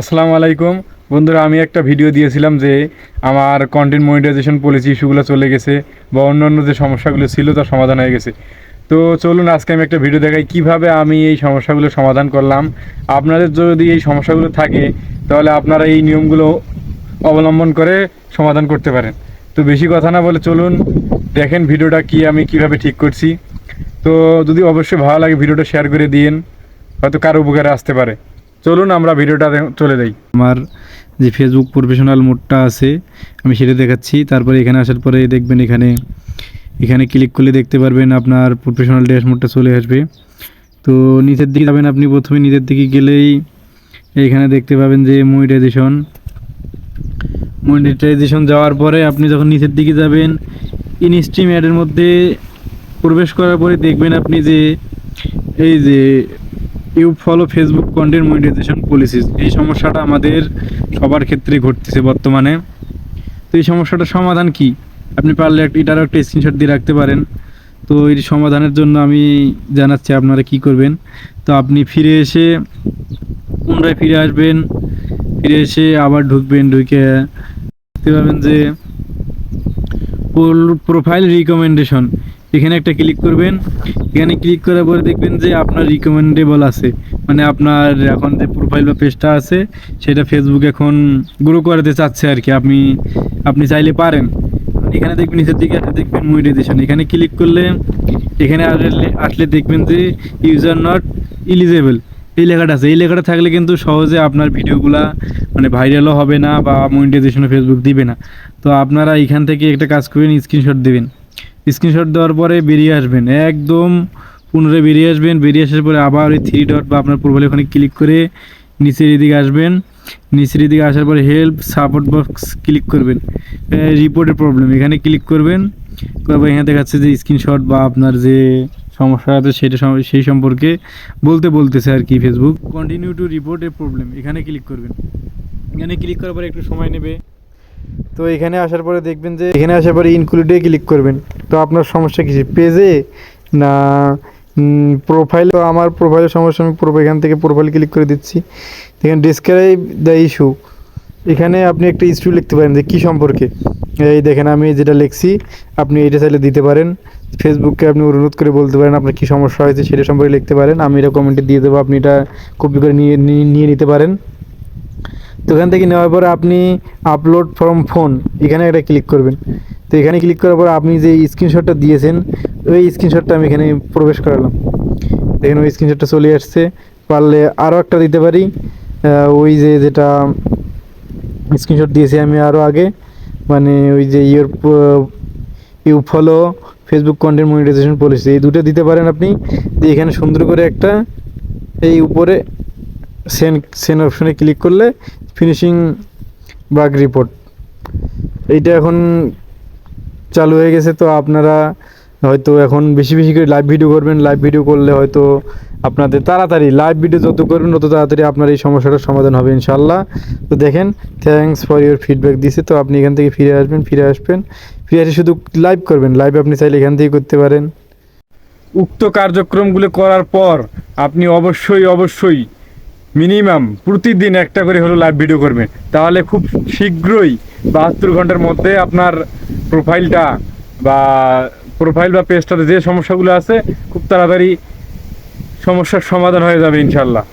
আসসালামু আলাইকুম। বন্ধুরা, আমি একটা ভিডিও দিয়েছিলাম যে আমার কন্টেন্ট মনিটাইজেশন পলিসি ইস্যুগুলো চলে গেছে বা অন্য অন্য যে সমস্যাগুলো ছিল তার সমাধান হয়ে গেছে। তো চলুন, আজকে আমি একটা ভিডিও দেখাই কীভাবে আমি এই সমস্যাগুলো সমাধান করলাম। আপনাদের যদি এই সমস্যাগুলো থাকে, তাহলে আপনারা এই নিয়মগুলো অবলম্বন করে সমাধান করতে পারেন। তো বেশি কথা না বলে চলুন, দেখেন ভিডিওটা কি আমি কীভাবে ঠিক করছি। তো যদি অবশ্যই ভালো লাগে ভিডিওটা শেয়ার করে দিয়েন। হয়তো কারও উপকারে আসতে পারে। চলুন আমরা ভিডিওটা চলে যাই। আমার যে ফেসবুক প্রফেশনাল মোডটা আছে, আমি সেটা দেখাচ্ছি। তারপরে এখানে আসার পরে দেখবেন এখানে এখানে ক্লিক করলে দেখতে পারবেন আপনার প্রফেশনাল ড্যাশ মোডটা চলে আসবে। তো নিচের দিকে যাবেন আপনি প্রথমে, নিচের দিকে গেলেই এখানে দেখতে পাবেন যে মনিটাইজেশন মনিটাইজেশন যাওয়ার পরে আপনি যখন নিচের দিকে যাবেন ইনস্ট্রিম অ্যাডের মধ্যে প্রবেশ করার পরে দেখবেন আপনি যে, এই যে you follow Facebook content monetization policies এই সমস্যাটা আমাদের সবার ক্ষেত্রে ঘটতেছে বর্তমানে। তো এই সমস্যাটার সমাধান কি? আপনি পারলে একটা এটারও একটা স্ক্রিনশট দিয়ে রাখতে পারেন। তো এর সমাধানের জন্য আমি জানাচ্ছি আপনারা কি করবেন। তো আপনি ফিরে এসে পুনরায় ফিরে আসবেন। ফিরে এসে আবার ঢুকবেন, ঢুকে দেখতে পাবেন যে প্রোফাইল রিকমেন্ডেশন। এখানে একটা ক্লিক করবেন। এখানে ক্লিক করার পরে দেখবেন যে আপনার রিকমেন্ডেবল আছে। মানে আপনার এখন যে প্রোফাইল বা পেজটা আছে, সেটা ফেসবুক এখন গ্রো করাতে চাচ্ছে আর কি আপনি আপনি চাইলে পারেন। এখানে দেখবেন, নিচের দিকে আসলে দেখবেন মনিটাইজেশন এখানে ক্লিক করলে, এখানে আসলে আসলে দেখবেন যে ইউজার নট ইলিজেবল এই লেখাটা আছে। এই লেখাটা থাকলে কিন্তু সহজে আপনার ভিডিওগুলা মানে ভাইরালও হবে না বা মনিটাইজেশনও ফেসবুক দিবে না। তো আপনারা এখান থেকে একটা কাজ করবেন স্ক্রিনশট দেবেন। স্ক্রিনশট দেওয়ার পরে বেরিয়ে আসবেন। একদম পুনরায় বেরিয়ে আসবেন। বেরিয়ে আসার পরে আবার ওই থ্রি ডট বা আপনার প্রোফাইল ওখানে ক্লিক করে নিচের এদিকে আসবেন। নিচের এদিকে আসার পরে হেল্প সাপোর্ট বক্স ক্লিক করবেন। রিপোর্টের প্রবলেম এখানে ক্লিক করবেন। তারপর এখানে দেখাচ্ছে যে স্ক্রিনশট বা আপনার যে সমস্যা আছে সেটা সেই সম্পর্কে বলতে বলতেছে আর কি Facebook continue to report a problem এখানে ক্লিক করবেন। এখানে ক্লিক করার পরে একটু সময় নেবে। তো এখানে আসার পরে দেখবেন যে, এখানে আসার পরে ইনক্লুডে ক্লিক করবেন। তো আপনার সমস্যা কি? পেজে না প্রোফাইল আমার প্রোফাইলের সমস্যা, আমি প্রোফাইল এখান থেকে প্রোফাইল ক্লিক করে দিচ্ছি। এখানে ডিসক্রাইব দ্য ইস্যু এখানে আপনি একটা ইস্যু লিখতে পারেন যে কী সম্পর্কে? এই দেখেন, আমি যেটা লিখছি, আপনি এটা চাইলে দিতে পারেন। ফেসবুককে আপনি অনুরোধ করে বলতে পারেন আপনার কী সমস্যা হয়েছে, সেটা সম্পর্কে লিখতে পারেন। আমি এটা কমেন্টে দিয়ে দেবো, আপনি এটা কপি করে নিয়ে, নিয়ে- নিতে পারেন। তো এখান থেকে নেওয়ার পরে আপনি আপলোড ফ্রম ফোন এখানে একটা ক্লিক করবেন। এখানে ক্লিক করার পর আপনি যে স্ক্রিনশটটা দিয়েছেন, ওই স্ক্রিনশটটা আমি এখানে প্রবেশ করালাম। দেখেন ওই স্ক্রিনশটটা চলে আসছে। পারলে আরও একটা দিতে পারি। ওই যে যেটা স্ক্রিনশট দিয়েছি আমি আরও আগে মানে ওই যে your you follow Facebook content monetization policy এই দুটো দিতে পারেন আপনি। দিয়ে এখানে সুন্দর করে একটা এই উপরে সেন সেন অপশনে ক্লিক করলে ফিনিশিং বাগ রিপোর্ট এইটা এখন চালু হয়ে গেছে, তো আপনারা হয়তো এখন বেশি বেশি করে লাইভ ভিডিও করবেন। লাইভ ভিডিও করলে হয়তো আপনাদের তাড়াতাড়ি লাইভ ভিডিও যত করবেন, তত তাড়াতাড়ি আপনার এই সমস্যাটার সমাধান হবে ইনশাল্লাহ তো দেখেন থ্যাংকস ফর ইউর ফিডব্যাক দিছে, তো আপনি এখান থেকে ফিরে আসবেন ফিরে আসবেন। ফিরে এসে শুধু লাইভ করবেন লাইভ আপনি চাইলে এখান থেকে করতে পারেন। উক্ত কার্যক্রমগুলো করার পর আপনি অবশ্যই অবশ্যই মিনিমাম প্রতিদিন একটা করে হলো লাইভ ভিডিও করবেন। তাহলে খুব শীঘ্রই বাহাত্তর ঘণ্টার মধ্যে আপনার প্রোফাইলটা বা প্রোফাইল বা পেজটাতে যে সমস্যাগুলো আছে, খুব তাড়াতাড়ি সমস্যার সমাধান হয়ে যাবে ইনশাল্লাহ